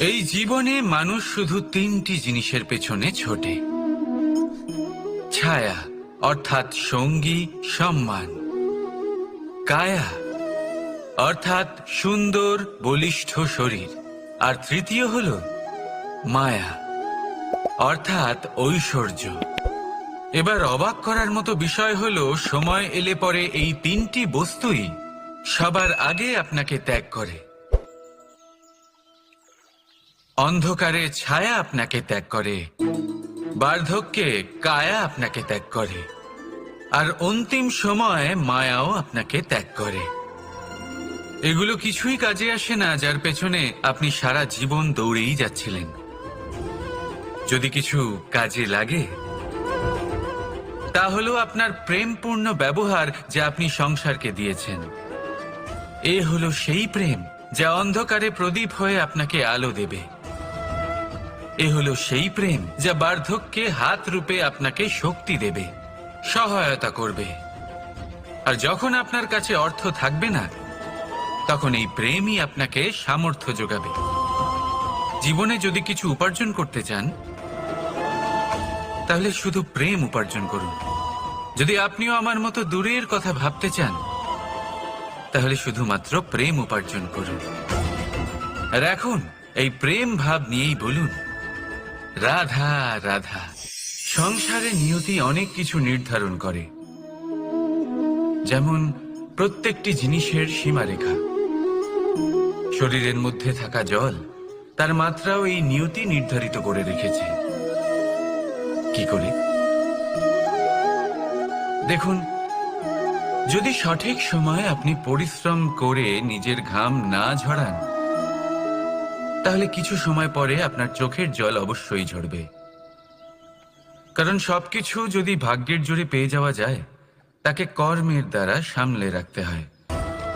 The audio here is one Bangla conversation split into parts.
এই জীবনে মানুষ শুধু তিনটি জিনিসের পেছনে ছোটে। ছায়া, অর্থাৎ সঙ্গী, সম্মান। কায়া, অর্থাৎ সুন্দর, বলিষ্ঠ শরীর। আর তৃতীয় হল মায়া, অর্থাৎ ঐশ্বর্য। এবার অবাক করার মতো বিষয় হলো, সময় এলে পরে এই তিনটি বস্তুই সবার আগে আপনাকে ত্যাগ করে। অন্ধকারে ছায়া আপনাকে ত্যাগ করে, বার্ধক্যে কায়া আপনাকে ত্যাগ করে, আর অন্তিম সময়ে মায়াও আপনাকে ত্যাগ করে। এগুলো কিছুই কাজে আসে না, যার পেছনে আপনি সারা জীবন দৌড়েই যাচ্ছিলেন। যদি কিছু কাজে লাগে, তা হলো আপনার প্রেমপূর্ণ ব্যবহার যা আপনি সংসারকে দিয়েছেন। এ হলো সেই প্রেম যা অন্ধকারে প্রদীপ হয়ে আপনাকে আলো দেবে। এ হলো সেই প্রেম যা বার্ধক্যে হাত রূপে আপনাকে শক্তি দেবে, সহায়তা করবে। আর যখন আপনার কাছে অর্থ থাকবে না, তখন এই প্রেমই আপনাকে সামর্থ্য যোগাবে। জীবনে যদি কিছু উপার্জন করতে চান, তাহলে শুধু প্রেম উপার্জন করুন। যদি আপনিও আমার মতো দূরের কথা ভাবতে চান, তাহলে শুধুমাত্র প্রেম উপার্জন করুন। আর এখন এই প্রেম ভাব নিয়েই বলুন। রাধা রাধা। সংসারে নিয়তি অনেক কিছু নির্ধারণ করে। যেমন প্রত্যেকটি জিনিসের সীমারেখা। শরীরের মধ্যে থাকা জল, তার মাত্রাও এই নিয়তি নির্ধারিত করে রেখেছে। কি করে? দেখুন, যদি সঠিক সময় আপনি পরিশ্রম করে নিজের ঘাম না ঝরান তাহলে কিছু সময় পরে আপনার চোখের জল অবশ্যই ঝরবে। কারণ সবকিছু যদি ভাগ্যের জোরে পেয়ে যাওয়া যায়, তাকে কর্মের দ্বারা সামলে রাখতে হয়।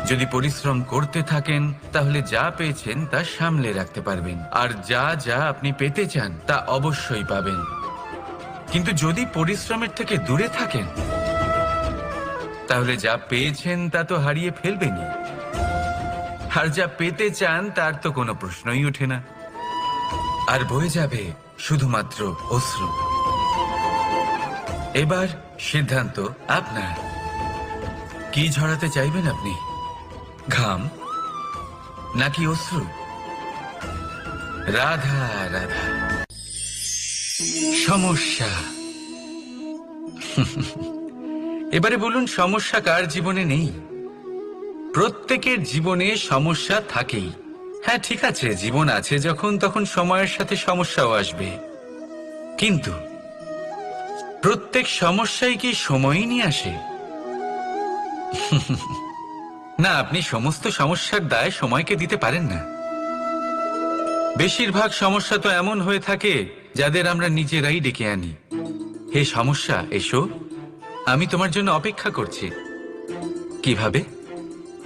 যদি পরিশ্রম করতে থাকেন, তাহলে যা পেয়েছেন তা সামলে রাখতে পারবেন। আর যা যা আপনি পেতে চান, তা অবশ্যই পাবেন। কিন্তু যদি পরিশ্রমের থেকে দূরে থাকেন, তাহলে যা পেয়েছেন তা তো হারিয়ে ফেলবেনই। আর যা পেতে চান, তার তো কোনো প্রশ্নই ওঠে না। আর বয়ে যাবে শুধুমাত্র অশ্রু। এবার সিদ্ধান্ত আপনার। কি ঝরাতে চাইবেন আপনি? ঘাম নাকি অশ্রু? রাধা রাধা। সমস্যা। এবারে বলুন, সমস্যা কার জীবনে নেই? প্রত্যেকের জীবনে সমস্যা থাকেই। হ্যাঁ ঠিক আছে, জীবন আছে, যখন তখন সময়ের সাথে সমস্যাও আসবে। কিন্তু প্রত্যেক সমস্যাই কি সময়ই নিয়ে আসে? না, আপনি সমস্ত সমস্যার দায় সময়কে দিতে পারেন না। বেশিরভাগ সমস্যা তো এমন হয়ে থাকে যাদের আমরা নিজেরাই ডেকে আনি। হে সমস্যা, এসো। আমি তোমার জন্য অপেক্ষা করছি। কীভাবে?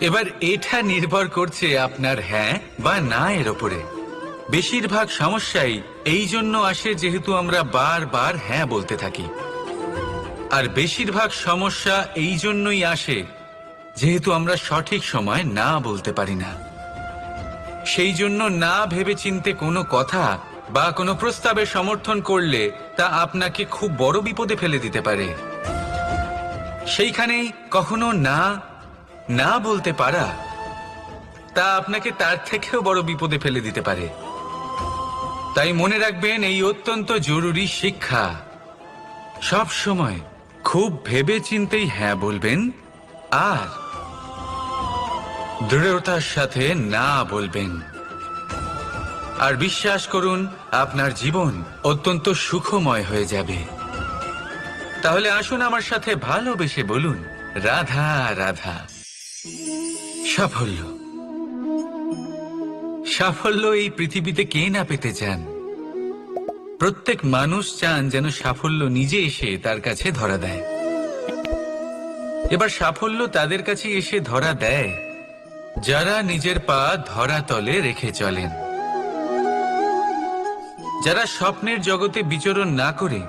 এবার এটা নির্ভর করছে আপনার হ্যাঁ বা না এর ওপরে বেশিরভাগ সমস্যাই এই জন্য আসে যেহেতু আমরা বারবার হ্যাঁ বলতে থাকি। আর বেশিরভাগ সমস্যা এই জন্যই আসে যেহেতু আমরা সঠিক সময় না বলতে পারি না। সেই জন্য না ভেবে চিনতে কোনো কথা বা কোনো প্রস্তাবে সমর্থন করলে তা আপনাকে খুব বড় বিপদে ফেলে দিতে পারে। সেইখানেই কখনো না না বলতে পারা, তা আপনাকে তার থেকেও বড় বিপদে ফেলে দিতে পারে। তাই মনে রাখবেন, এই অত্যন্ত জরুরি শিক্ষা। সব সময় খুব ভেবে চিন্তেই হ্যাঁ বলবেন, আর দৃঢ়তার সাথে না বলবেন। আর বিশ্বাস করুন, আপনার জীবন অত্যন্ত সুখময় হয়ে যাবে। তাহলে আসুন আমার সাথে ভালোবেসে বলুন, রাধা রাধা। সাফল্য। সাফল্য এই পৃথিবীতে কে না পেতে চান? প্রত্যেক মানুষ চান যেন সাফল্য নিজে এসে তার কাছে ধরা দেয়। এবার সাফল্য তাদের কাছে এসে ধরা দেয়, যারা নিজের পা ধরা তলে রেখে চলেন। যারা স্বপ্নের জগতে বিচরণ না করে,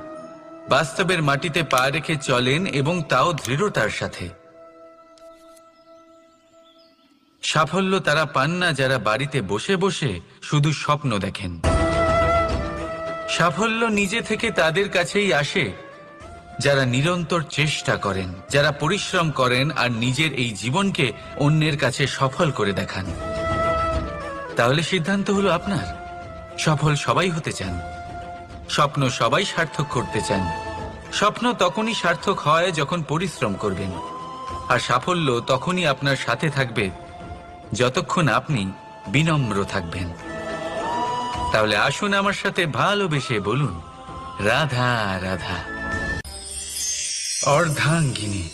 বাস্তবের মাটিতে পা রেখে চলেন এবং তাও দৃঢ়তার সাথে। সাফল্য তারা পান না যারা বাড়িতে বসে বসে শুধু স্বপ্ন দেখেন। সাফল্য নিজে থেকে তাদের কাছেই আসে, যারা নিরন্তর চেষ্টা করেন, যারা পরিশ্রম করেন আর নিজের এই জীবনকে অন্যের কাছে সফল করে দেখান। তাহলে সিদ্ধান্ত হলো আপনার। সফল সবাই হতে চান। স্বপ্ন সবাই সার্থক করতে চান। স্বপ্ন তখনই সার্থক হয় যখন পরিশ্রম করবেন। আর সাফল্য তখনই আপনার সাথে থাকবে যতক্ষণ আপনি বিনম্র থাকবেন। তাহলে আসুন আমার সাথে ভালোবেসে বলুন, রাধা রাধা। অর্ধাঙ্গিনী,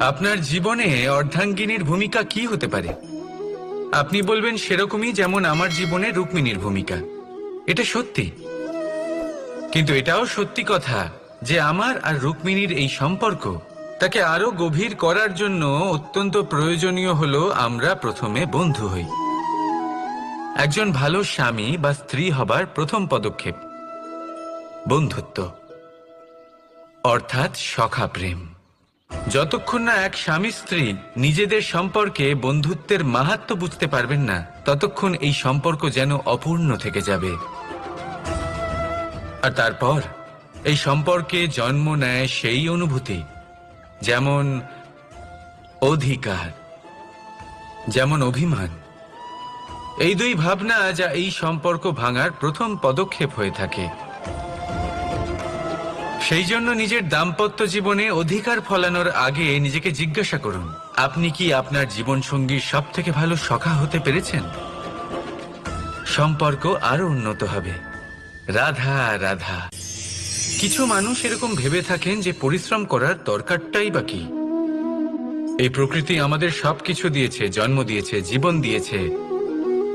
আপনার জীবনে অর্ধাঙ্গিনীর ভূমিকা কি হতে পারে? আপনি বলবেন সেরকমই যেমন আমার জীবনে রুক্মিণীর ভূমিকা। এটা সত্যি। কিন্তু এটাও সত্যি কথা যে আমার আর রুক্মিণীর এই সম্পর্ক তাকে আরও গভীর করার জন্য অত্যন্ত প্রয়োজনীয় হলো আমরা প্রথমে বন্ধু হই। একজন ভালো স্বামী বা স্ত্রী হবার প্রথম পদক্ষেপ, বন্ধুত্ব, অর্থাৎ সখা প্রেম যতক্ষণ না এক স্বামী স্ত্রী নিজেদের সম্পর্কে বন্ধুত্বের মাহাত্ম বুঝতে পারবেন না, ততক্ষণ এই সম্পর্ক যেন অপূর্ণ থেকে যাবে। আর তারপর, এই সম্পর্কে জন্ম নেয় সেই অনুভূতি। যেমন অধিকার, যেমন অভিমান। এই দুই ভাবনা যা এই সম্পর্ক ভাঙার প্রথম পদক্ষেপ হয়ে থাকে। সেই জন্য নিজের দাম্পত্য জীবনে অধিকার ফলানোর আগে নিজেকে জিজ্ঞাসা করুন, আপনি কি আপনার জীবন সঙ্গীর সব থেকে ভালো সখা হতে পেরেছেন? সম্পর্ক আরও উন্নত হবে। রাধা রাধা। কিছু মানুষ এরকম ভেবে থাকেন যে পরিশ্রম করার দরকারটাই বা কি। এই প্রকৃতি আমাদের সবকিছু দিয়েছে, জন্ম দিয়েছে, জীবন দিয়েছে।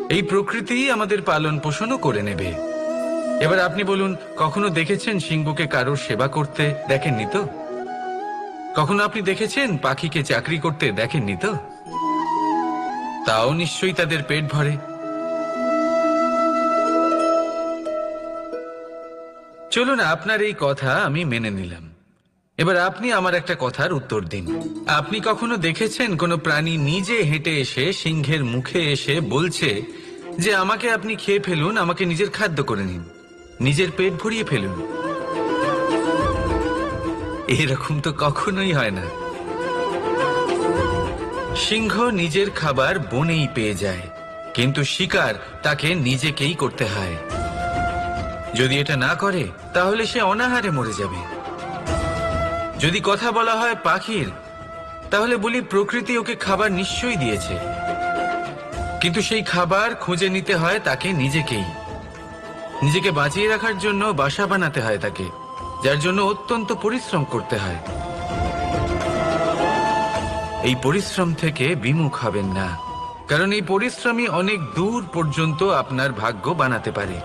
এই প্রকৃতি আমাদের পালন পোষণও করে নেবে। এবার আপনি বলুন, কখনো দেখেছেন সিংহকে কারোর সেবা করতে দেখেননি তো? কখনো আপনি দেখেছেন পাখিকে চাকরি করতে দেখেননি তো? তাও নিশ্চয়ই তাদের পেট ভরে। চলুন, আপনার এই কথা আমি মেনে নিলাম। এবার আপনি আমার একটা কথার উত্তর দিন। আপনি কখনো দেখেছেন কোনো প্রাণী নিজে হেঁটে এসে সিংহের মুখে এসে বলছে যে, আমাকে আপনি খেয়ে ফেলুন, আমাকে নিজের খাদ্য করে নিন। নিজের পেট ভরিয়ে ফেলুন। এরকম তো কখনোই হয় না। সিংহ নিজের খাবার বনেই পেয়ে যায়, কিন্তু শিকার তাকে নিজেকেই করতে হয়। যদি এটা না করে, তাহলে সে অনাহারে মরে যাবে। যদি কথা বলা হয় পাখির, তাহলে বলি প্রকৃতি ওকে খাবার নিশ্চয়ই দিয়েছে। কিন্তু সেই খাবার খুঁজে নিতে হয় তাকে নিজেকেই। নিজেকে বাঁচিয়ে রাখার জন্য বাসা বানাতে হয় তাকে, যার জন্য অত্যন্ত পরিশ্রম করতে হয়। এই পরিশ্রম থেকে বিমুখ হবেন না, কারণ এই পরিশ্রমই অনেক দূর পর্যন্ত আপনার ভাগ্য বানাতে পারে।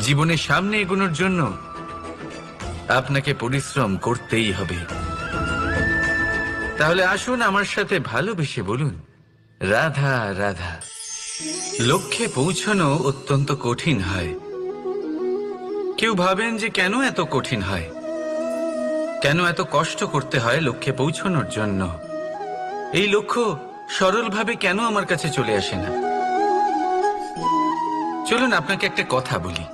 জীবনের সামনে এগোনোর জন্য আপনাকে পরিশ্রম করতেই হবে। তাহলে আসুন আমার সাথে ভালোবেসে বলুন, রাধা রাধা। লক্ষ্যে পৌঁছানো অত্যন্ত কঠিন হয়। কেউ ভাবেন যে কেন এত কঠিন হয়? কেন এত কষ্ট করতে হয় লক্ষ্যে পৌঁছানোর জন্য? এই লক্ষ্য সরলভাবে কেন আমার কাছে চলে আসে না? চলুন আপনাকে একটা কথা বলি।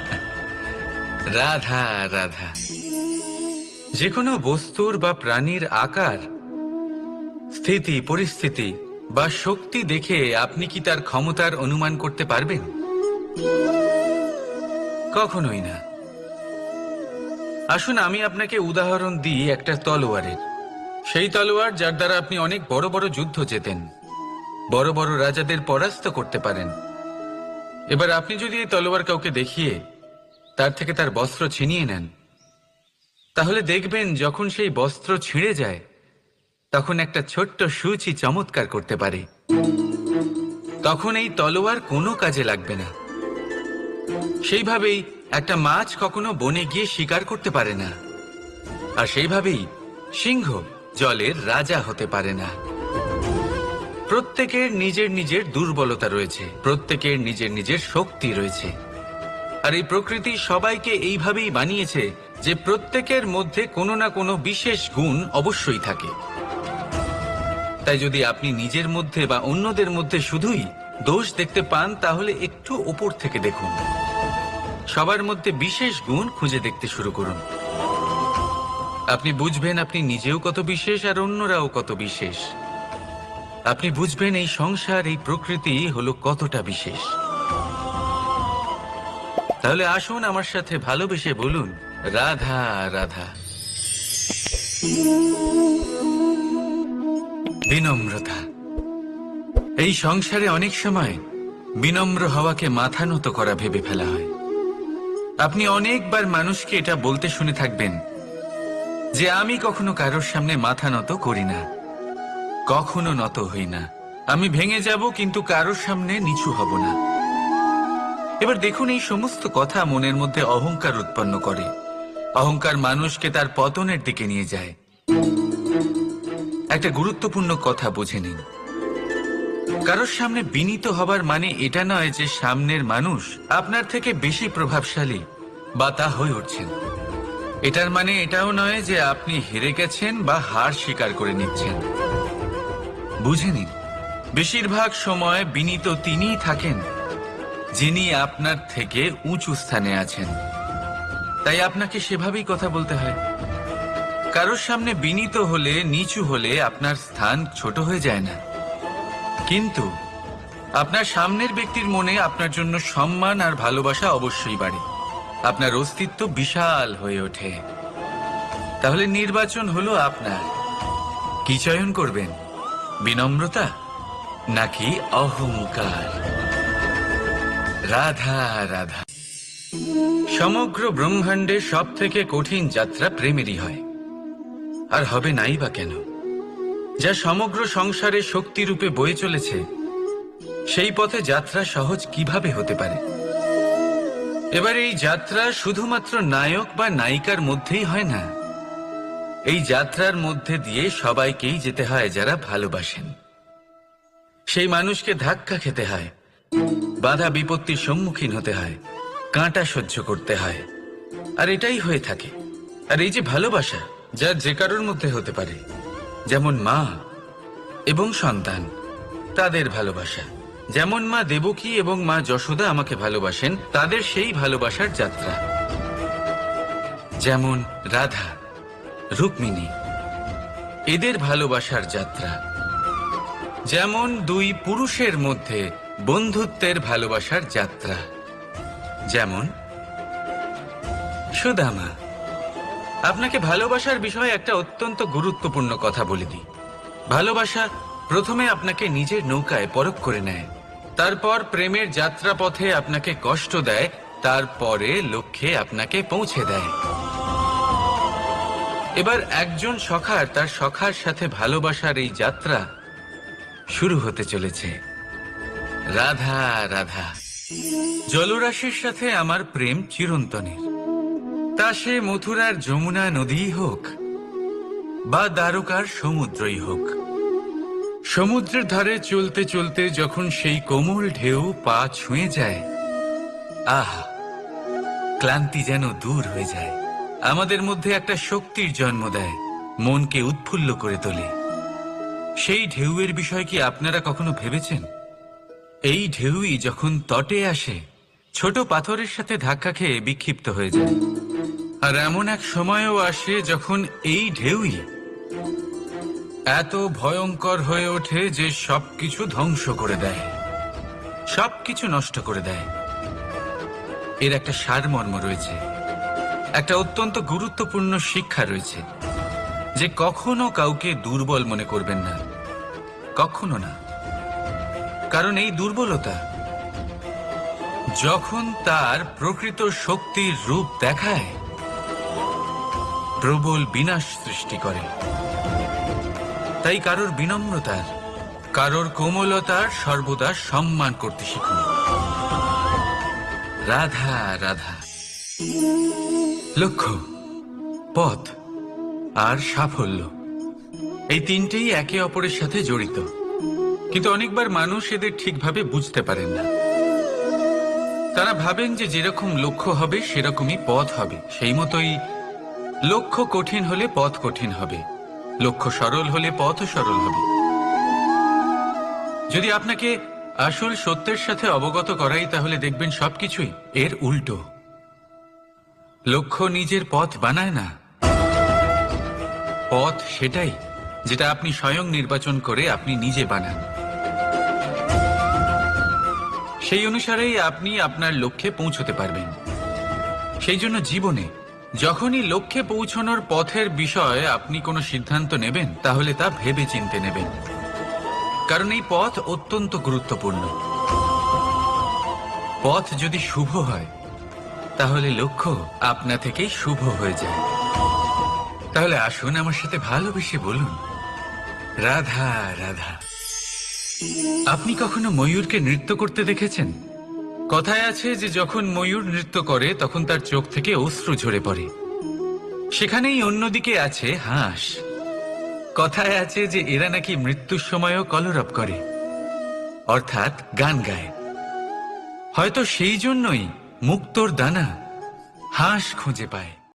রাধা রাধা। যে কোনো বস্তুর বা প্রাণীর আকার, স্থিতি, পরিস্থিতি বা শক্তি দেখে আপনি কি তার ক্ষমতার অনুমান করতে পারবেন? কখনোই না। আসুন আমি আপনাকে উদাহরণ দিই একটা তলোয়ারের। সেই তলোয়ার যার দ্বারা আপনি অনেক বড় বড় যুদ্ধ জেতেন, বড় বড় রাজাদের পরাস্ত করতে পারেন। এবার আপনি যদি এই তলোয়ার কাউকে দেখিয়ে তার থেকে তার বস্ত্র ছিনিয়ে নেন। তাহলে দেখবেন যখন সেই বস্ত্র ছিঁড়ে যায়, তখন একটা ছোট্ট সূচি চমৎকার করতে পারে। তখন এই তলোয়ার কোনো কাজে লাগবে না। সেইভাবেই একটা মাছ কখনো বনে গিয়ে শিকার করতে পারে না। আর সেইভাবেই সিংহ জলের রাজা হতে পারে না। প্রত্যেকের নিজের নিজের দুর্বলতা রয়েছে, প্রত্যেকের নিজের নিজের শক্তি রয়েছে। আর এই প্রকৃতি সবাইকে এইভাবেই বানিয়েছে যে প্রত্যেকের মধ্যে কোনো না কোনো বিশেষ গুণ অবশ্যই থাকে। তাই যদি আপনি নিজের মধ্যে বা অন্যদের মধ্যে শুধুই দোষ দেখতে পান, তাহলে একটু ওপর থেকে দেখুন। সবার মধ্যে বিশেষ গুণ খুঁজে দেখতে শুরু করুন। আপনি বুঝবেন আপনি নিজেও কত বিশেষ আর অন্যরাও কত বিশেষ। আপনি বুঝবেন এই সংসার, এই প্রকৃতি হলো কতটা বিশেষ। তাহলে আসুন আমার সাথে ভালোবেসে বলুন, রাধা রাধা। বিনম্রতা। এই সংসারে অনেক সময় বিনম্র হওয়াকে মাথা নত করা ভেবে ফেলা হয়। আপনি অনেকবার মানুষকে এটা বলতে শুনে থাকবেন যে আমি কখনো কারোর সামনে মাথা নত করি না, কখনো নত হই না। আমি ভেঙে যাব কিন্তু কারোর সামনে নিচু হব না। এবার দেখুন এই সমস্ত কথা মনের মধ্যে অহংকার উৎপন্ন করে। অহংকার মানুষকে তার পতনের দিকে নিয়ে যায়। একটা গুরুত্বপূর্ণ কথা বুঝে নিন। কারোর সামনে বিনীত হবার মানে এটা নয় যে সামনের মানুষ আপনার থেকে বেশি প্রভাবশালী বা তা হয়ে উঠছেন। এটার মানে এটাও নয় যে আপনি হেরে গেছেন বা হার স্বীকার করে নিচ্ছেন। বুঝে নিন, বেশিরভাগ সময় বিনীত তিনিই থাকেন। যিনি আপনার থেকে উঁচু স্থানে আছেন। তাই আপনাকে সেভাবেই কথা বলতে হয়। কারোর সামনে বিনীত হলে, নিচু হলে আপনার স্থান ছোট হয়ে যায় না। কিন্তু আপনার সামনের ব্যক্তির মনে আপনার জন্য সম্মান আর ভালোবাসা অবশ্যই বাড়ে। আপনার অস্তিত্ব বিশাল হয়ে ওঠে। তাহলে নির্বাচন হলো আপনার। কি চয়ন করবেন? বিনম্রতা নাকি অহংকার? রাধা রাধা। সমগ্র ব্রহ্মাণ্ডে সব থেকে কঠিন যাত্রা প্রেমেরই হয়। আর হবে নাই বা কেন? যা সমগ্র সংসারে শক্তিরূপে বয়ে চলেছে, সেই পথে যাত্রা সহজ কীভাবে হতে পারে? এবার এই যাত্রা শুধুমাত্র নায়ক বা নায়িকার মধ্যেই হয় না। এই যাত্রার মধ্যে দিয়ে সবাইকেই যেতে হয় যারা ভালোবাসেন। সেই মানুষকে ধাক্কা খেতে হয় বাধা বিপত্তির সম্মুখীন হতে হয়, কাঁটা সহ্য করতে হয়। আর এটাই হয়ে থাকে। আর এই যে ভালোবাসা, যা যে কারোর মধ্যে হতে পারে, যেমন মা এবং সন্তান, তাদের ভালোবাসা। যেমন মা দেবকী এবং মা যশোদা আমাকে ভালোবাসেন, তাদের সেই ভালোবাসার যাত্রা। যেমন রাধা, রুক্মিণী, এদের ভালোবাসার যাত্রা। যেমন দুই পুরুষের মধ্যে বন্ধুত্বের ভালোবাসার যাত্রা। যেমন, সুদামা, আপনাকে ভালোবাসার বিষয়ে একটা অত্যন্ত গুরুত্বপূর্ণ কথা বলে দিই। ভালোবাসা প্রথমে আপনাকে নিজের নৌকায় পরখ করে নেয়। তারপর প্রেমের যাত্রা পথে আপনাকে কষ্ট দেয়, তারপরে লক্ষ্যে আপনাকে পৌঁছে দেয়। এবার একজন সখার তার সখার সাথে ভালোবাসার এই যাত্রা শুরু হতে চলেছে। রাধা রাধা। জলরাশির সাথে আমার প্রেম চিরন্তনের। তা সে মথুরার যমুনা নদীই হোক, বা দ্বারকার সমুদ্রই হোক। সমুদ্রের ধারে চলতে চলতে যখন সেই কোমল ঢেউ পা ছুঁয়ে যায়, আহা, ক্লান্তি যেন দূর হয়ে যায়। আমাদের মধ্যে একটা শক্তির জন্ম দেয়, মনকে উৎফুল্ল করে তোলে। সেই ঢেউয়ের বিষয় কি আপনারা কখনো ভেবেছেন? এই ঢেউই যখন তটে আসে, ছোট পাথরের সাথে ধাক্কা খেয়ে বিক্ষিপ্ত হয়ে যায়। আর এমন এক সময়ও আসে যখন এই ঢেউই এত ভয়ঙ্কর হয়ে ওঠে যে সবকিছু ধ্বংস করে দেয়। সবকিছু নষ্ট করে দেয়। এর একটা সারমর্ম রয়েছে। একটা অত্যন্ত গুরুত্বপূর্ণ শিক্ষা রয়েছে যে কখনো কাউকে দুর্বল মনে করবেন না। কখনো না। কারণ এই দুর্বলতা। যখন তার প্রকৃত শক্তির রূপ দেখায়, প্রবল বিনাশ সৃষ্টি করে। তাই কারোর বিনম্রতার, কারোর কোমলতার সর্বদা সম্মান করতে শিখুন। রাধা রাধা। লক্ষ্য, পথ আর সাফল্য। এই তিনটেই একে অপরের সাথে জড়িত। কিন্তু অনেকবার মানুষ এদের ঠিকভাবে বুঝতে পারেন না। তারা ভাবেন যে যেরকম লক্ষ্য হবে, সেরকমই পথ হবে। সেই মতোই লক্ষ্য কঠিন হলে পথ কঠিন হবে। লক্ষ্য সরল হলে পথও সরল হবে। যদি আপনাকে আসল সত্যের সাথে অবগত করাই, তাহলে দেখবেন সবকিছুই এর উল্টো। লক্ষ্য নিজের পথ বানায় না। পথ সেটাই, যেটা আপনি স্বয়ং নির্বাচন করে আপনি নিজে বানান। সেই অনুসারেই আপনি আপনার লক্ষ্যে পৌঁছতে পারবেন। সেই জন্য জীবনে যখনই লক্ষ্যে পৌঁছানোর পথের বিষয়ে আপনি কোনো সিদ্ধান্ত নেবেন, তাহলে তা ভেবে চিনতে নেবেন। কারণ এই পথ অত্যন্ত গুরুত্বপূর্ণ। পথ যদি শুভ হয়, তাহলে লক্ষ্য আপনা থেকেই শুভ হয়ে যায়। তাহলে আসুন আমার সাথে ভালোবেসে বলুন, রাধা রাধা। আপনি কখনো ময়ূরকে নৃত্য করতে দেখেছেন? কথায় আছে যে যখন ময়ূর নৃত্য করে, তখন তার চোখ থেকে অশ্রু ঝরে পড়ে। সেখানেই অন্যদিকে আছে হাঁস। কথায় আছে যে এরা নাকি মৃত্যুর সময়ও কলরব করে। অর্থাৎ গান গায়। হয়তো সেই জন্যই মুক্তোর দানা হাঁস খুঁজে পায়।